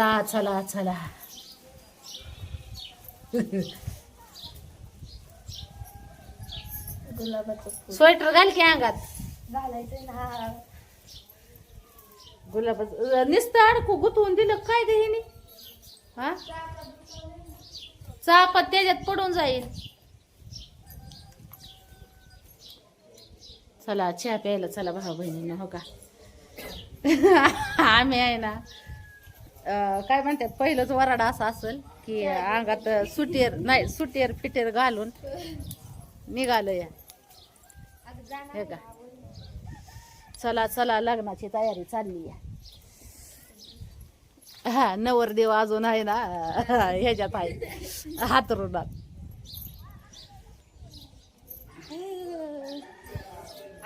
चला चला चला. गुलाबाचं फुल. स्वेटर घाल की अंगात. घालायचं ना. गुलाब नुसतं अडकू गुतवून दिलं काय ते हिने हा? चापा त्याच्यात पडून जाईल. चला चहा प्यायला चला भाऊ बहिणीनं हो का? आम्ही आहे ना काय म्हणतात पहिलंच वराडा असा असेल की अंगात सुटेर नाही सुटेर फिटेर घालून निघालो या हे का? चला चला लग्नाची तयारी चालली आहे. हा नवरदेव अजून आहे ना ह्याच्यात आहे हातरुणात.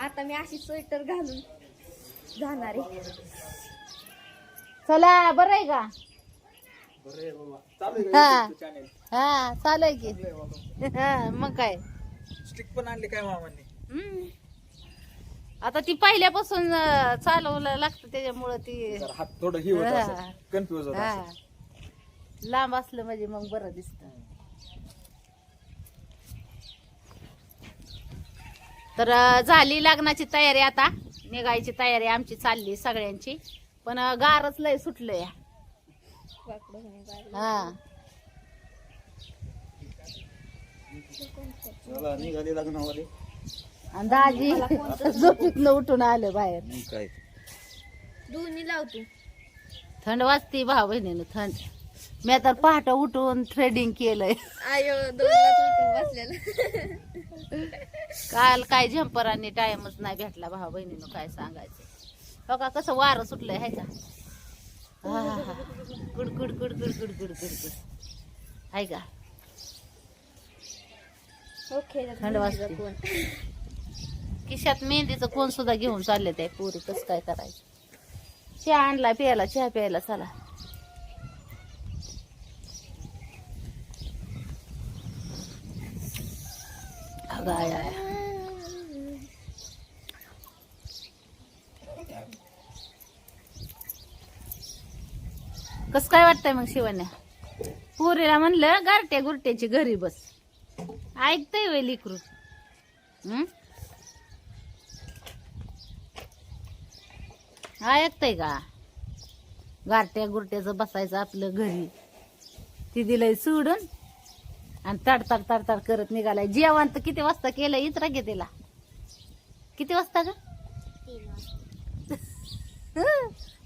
आता मी अशी स्वेटर घालून जाणार आहे. चला बरं आहे का? हा. हा चालू आहे की. हा मग काय? स्टिक पण आणली काय मामांनी? हम्म. आता ती पहिल्यापासून अं, चालवलं लागतं त्याच्यामुळं ती जरा हात थोडं ही होत हा. कन्फ्युज होत हा. असेल. लांब असलं म्हणजे मग बरं दिसत. तर अं, झाली लग्नाची तयारी आता. निघायची तयारी आमची चालली सगळ्यांची. पण गारच लय सुटलंय. हा. चला निघाली लग्नावाले आणि दाजी झोपीतनं उठून आलं बाहेर. काय? दोन्ही लावतो. थंड वाजते भाऊ बहिणीनं थंड. मी तर पहाट उठून थ्रेडिंग केलंय. आयो बसलेलं. काल काय झंपरांनी टाइमच नाही भेटला भाऊ बहिणीनं काय सांगायचं. हो का कसं वारं सुटलंय हाय का? आहा. Good good good good good good good good. हाय का? ओके थंड वाजते. कोण? खिशात मेहंदीचं कोण सुद्धा घेऊन चालले ते पुरी कसं काय करायचं? चहा आणला प्यायला चहा प्यायला चला. अगं कसं काय वाटतंय मग शिवण्या? पुरीला म्हणलं गारट्या गुरट्याची घरी बस. ऐकतंय वय लिकरू? ऐकतंय का? गारट्या गुरट्याचं बसायचं आपलं घरी. ती दिलंय सोडून आणि तड तड तड तड करत निघालाय. जेवण तर किती वाजता केलं इतरा घे तिला. किती वाजता का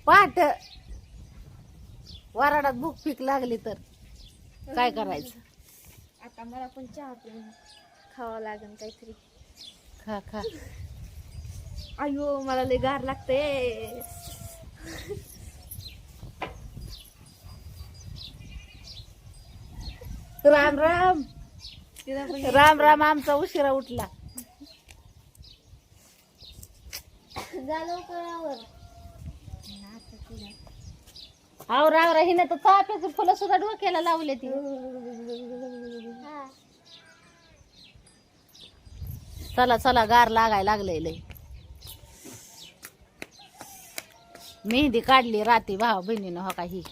पहाट. वराडात भूक पीक लागली तर काय करायचं? आता मला पण चहा पिऊन खावा लागेल काहीतरी. खा खा. अयो मला लय गार लागते राम राम. राम राम आमचा उशिरा उठला. आवर आवरा हिने तर चाफ्याची फुलं सुद्धा डोक्याला लावले ती. चला चला गार लागाय लागलंय लय. मेहंदी काढली राती भाऊ बहिणीनं हो का ही?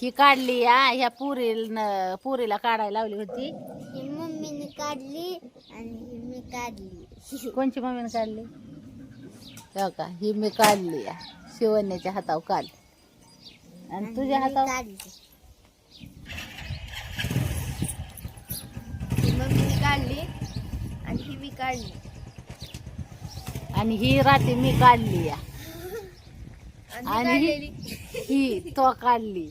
ही काढली या ह्या पुरीला पुरीला काढायला लावली होती. ही मम्मीने काढली आणि मी काढली. कोणची मम्मीने काढली? हो का ही मी काढली या शिवण्याच्या हातावर काढ आणि तुझ्या हातावर मम्मीने काढली आणि ही मी काढली. आणि ही राती मी काढली या. आणि आणि ही काढलेली. तो काढली.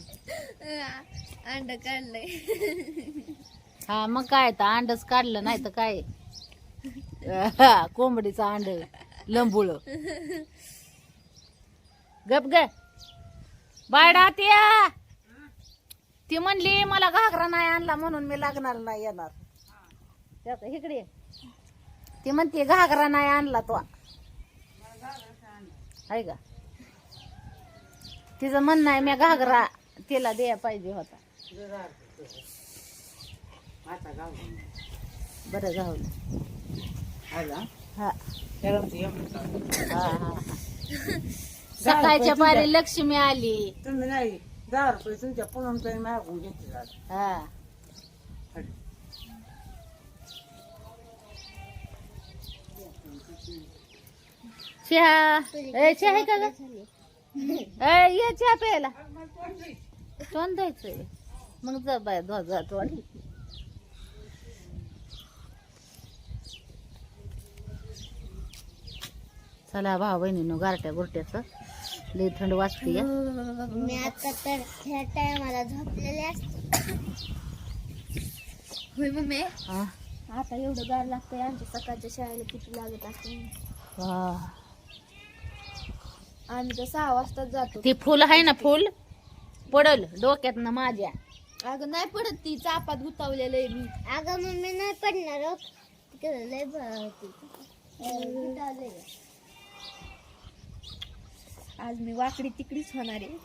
अंड काढलंय. हा मग काय तर अंडच काढलं नाही तर काय? हा, कोंबडीचं अंड लंबुळ. गप ग. बायडा त्या ती म्हणली मला घागरा नाही आणला म्हणून मी लागणार नाही येणार. इकडे. ती म्हणते घागरा नाही आणला तो. आहे का? तिचं म्हणणं आहे मी घागरा तिला द्या पाहिजे होता. बरं हा. हा हा हा. सकाळच्या पारी लक्ष्मी आली. तुम्ही नाही दहा रुपये तुमच्या पुनम मागून घेतले जात हा. चहा. ए चहा आहे का ग? ए, ये चहा प्यायला. तोंड द्यायचंय मग जा बाय धो जा तोंड. चला भाऊ बहिणीनं गारट्या गुरट्याचं लई थंड वाजते मी आता तर ह्या टायमाला झोपलेले असते. होय मम्मी? हा. आता एवढं गार लागतंय आमच्या सकाळच्या शाळेला किती लागत असते. आम्ही तर सहा वाजताच जातो. ते फुल आहे ना फुल? पडल डोक्यात ना माझ्या. अगं नाही पडत ती चापात गुतावलेलं आहे मी. अगं मम्मी नाही पडणार हो. तिकडे लय. आज मी वाकडी तिकडीच होणार आहे.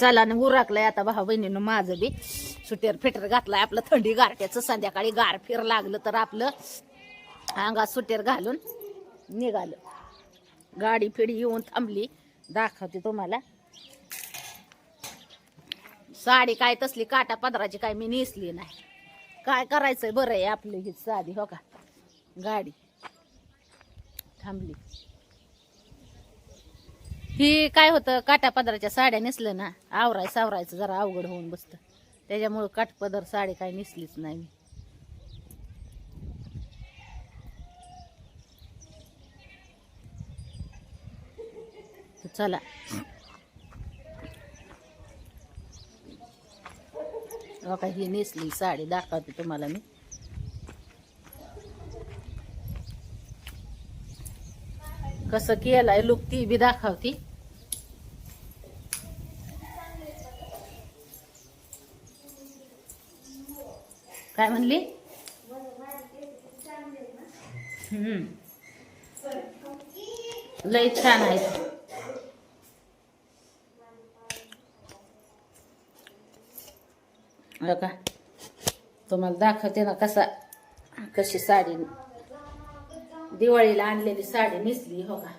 चला ना राखलंय आता भाऊ बहिणीनं माझं बी. सुटेर फिटर घातलाय आपलं थंडी गारट्याचं. संध्याकाळी गार फिर लागलं तर आपलं अंगात सुटेर घालून निघालं. गाडी फिडी येऊन थांबली. दाखवते तुम्हाला. साडी काय तसली काटा पदराची काय मी नेसली नाही. काय करायचंय बरं आहे आपली ही साधी हो का? गाडी. थांबली. ही काय होतं काटा पदराच्या साड्या नेसलं ना आवराय सावरायचं जरा अवघड होऊन बसतं. त्याच्यामुळं काटपदर साडी काय नेसलीच नाही मी. चला. बघा ही नेसली साडी दाखवते तुम्हाला मी. कसं केलंय लुक ती बी दाखवती. काय म्हणली? हम्म. लय छान आहे हो का तुम्हाला दाखवते ना कसा कशी साडी दिवाळीला आणलेली साडी नेसली हो का?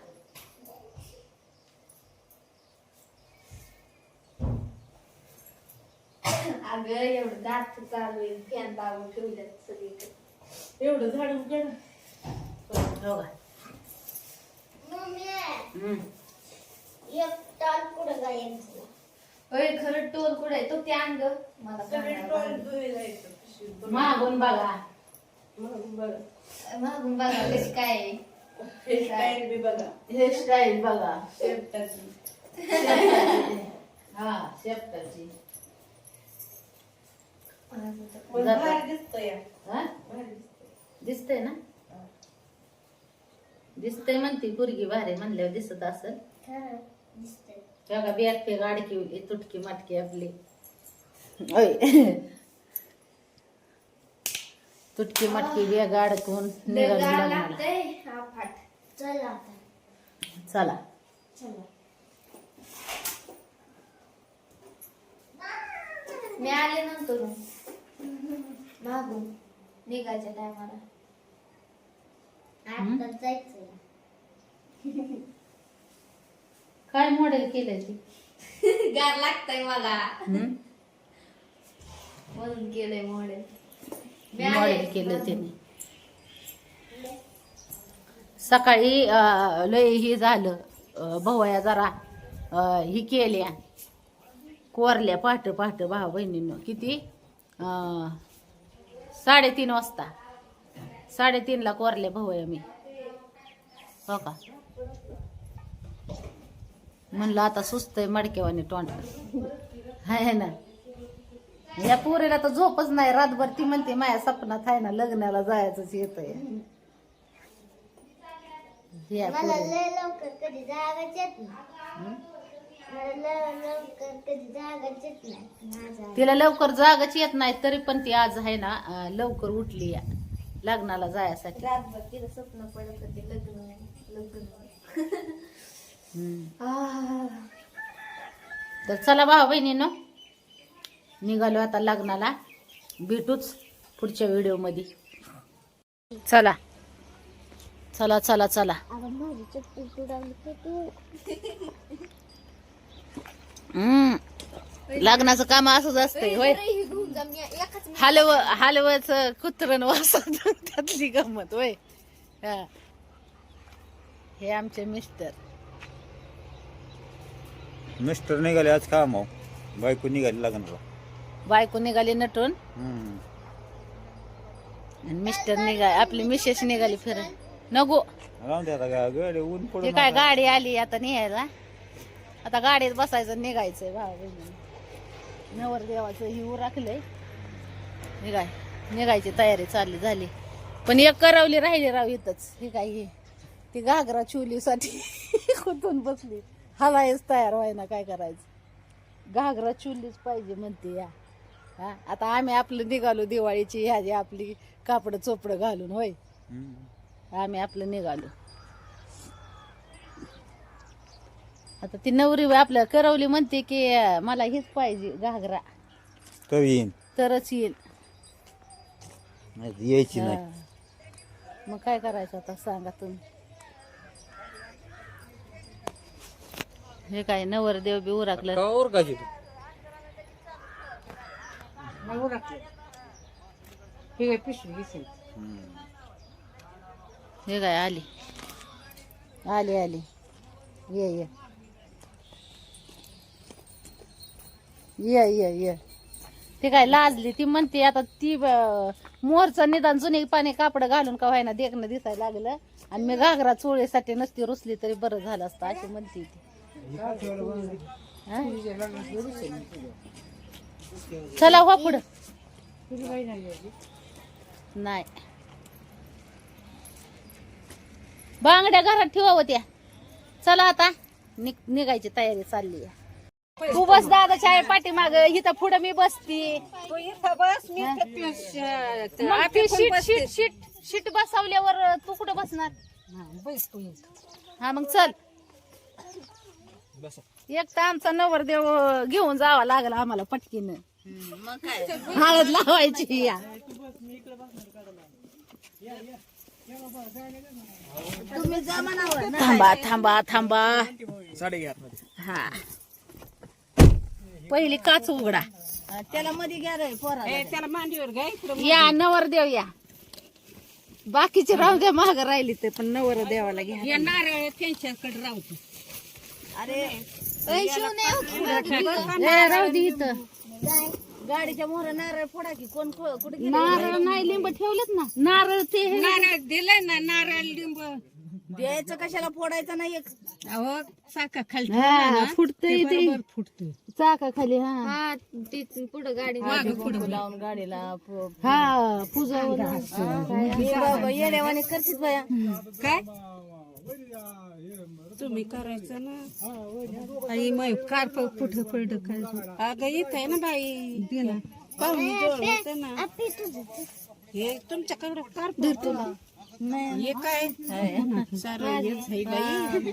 अगं एवढं दात चालू आहे फॅन लावून ठेवल्यात सगळीकडे. एवढं झाड उघड. हो का? टॉल खरं टोल कुठे आहे? तो ते अंग. मला मागून बघा. मागून बघा. कशी काय आहे. हेअरस्टाईल बघा. हा शेपटाची. हा? दिसतंय ना? दिसतंय म्हणते पुरगी भारी म्हणल्यावर दिसत असेल. खरं दिसतंय. बघा बॅग पे गाडकी तुटकी माटकी आपली. ओय तुटकी मटकी बॅग अडकून हा चला आता. चला. चला. मी आले नंतर. मागून. निघायच्या टायमाला आता जायचंय. काय मॉडेल केलंय ती? गार लागतंय मला? म्हणून केलंय मॉडेल मॉडेल केलं त्याने. सकाळी लय ही झालं. भवया जरा ही केल्या. कोरल्या पहाट पहाट भाऊ बहिणीनं. किती? साडेतीन वाजता. साडेतीनला कोरल्या भवया मी. हो का? म्हणलं आता सुस्तय मडकेवानी तोंड. आहे ना? या पोरीला तर झोपच नाही. रातभर ती म्हणते माझ्या सपनात आहे ना लग्नाला जायचंच येतंय. या मला पोरीला. लय लवकर कधी जागाच येत नाही. मला लय लवकर कधी जागाच येत नाही. माझा तिला लवकर जागच येत नाही तरी पण ती आज आहे ना अं, लवकर उठली या लग्नाला जायसाठी. रातभर तिला स्वप्न पडत होते लग्न लग्न. हम्म. आ, तर चला भाऊ बहिणीनं निघालो आता लग्नाला. भेटूच पुढच्या व्हिडिओमध्ये चला. चला चला चला. हम्म. लग्नाचं काम असंच असतंय होय. ही हलव हलवच कुत्रण वासत त्यातली गंमत होय. हा. हे आमचे मिस्टर. मिस्टर निघाले आज काम हो बायको निघाली लग्नाला. बायको निघाली नटून. हम्म. आणि मिस्टर निघा आपली मिसेस निघाली फिर नको. राहून दे आता गा- गाडी ऊन ते पडून काय गाडी आली आता निघायला आता गाडीत बसायचं आणि निघायचंय बहिणी नवर देवाचं हिऊ राखलंय. निघाय निघायची तयारी चालली झाली. पण एक करवली राहिली राव इथंच. ही काय ही? ती घागरा चुलीसाठी कुठून बसली. हलायच तयार व्हायना काय करायचं? घागरा चुलीच पाहिजे म्हणते या. हा आता आम्ही आपलं निघालो दिवाळीची ह्याची आपली कापड चोपडं घालून होय. आम्ही आपलं निघालो. आता ती नवरी आपल्या करवली म्हणते की मला हीच पाहिजे घागरा. तर येईन? तरच येईल. यायची नाही. मग काय करायचं आता सांगा तुम्ही. हे काय नवरदेव बी उराकलं. कावर काशी उरकले हे काय पिशवी घेशील हे काय आली आली आली ये ये ये ये ये ती काय लाजली ती म्हणते आता ती अं, मोरचं निदान जुने पाणी कापड घालून का व्हायना देखणं दिसायला लागलं. आणि मी घागरा चोळीसाठी नसती रुसली तरी बरं झालं असतं अशी म्हणते ती. हा? चला हो पुढं. नाही. बांगड्या घरात ठेवा होत्या चला आता. निघ- निघायची तयारी चालली आहे. तू बस दादाच्या आहे पाठीमाग. इथं पुढं मी बसती. तू इथं बस मी. इथं पिश- मग आधी ती पण शीट बसते. शीट शीट शीट बसवल्यावर तू कुठं बसणार? हा, बस तू इथं. हा मग चल. एक तर आमचा नवरदेव घेऊन जावा लागला आम्हाला पटकीनं. हळद लावायची या. थांबा थांबा थांबा. साडे घ्या आतमध्ये. हा. पहिली काच उघडा. त्याला मध्ये घ्या रे पोरा त्याला मांडीवर घ्या इकडं या नवरदेव या. बाकीचे राहू द्या महाग राहिली ते पण नवरदेवाला घ्या. या नारळ त्यांच्याकडे राहतो इथं गाडीच्या मोहर नारळ फोडा की कोण कुठे नारळ नाही लिंब ठेवलेत ना. नारळ ते हे- नारळ दिलंय ना नारळ लिंब. द्यायचं कशाला? फोडायचं नाही एक. अहो साका खाली हा फुटतय ते फुटतो चाका खाली हा. हा ती पुढे गाडी लावून गाडीला हा पुजावं येड्यावाने करशील बाया. काय? तुम्ही करायचं ना. आई मग कार कुठं पडलं काय अगं येत आहे ना बाई. पाहुणे ना हे तुमच्याकडे कार धरतो हे काय? सारं हेच आहे बाई.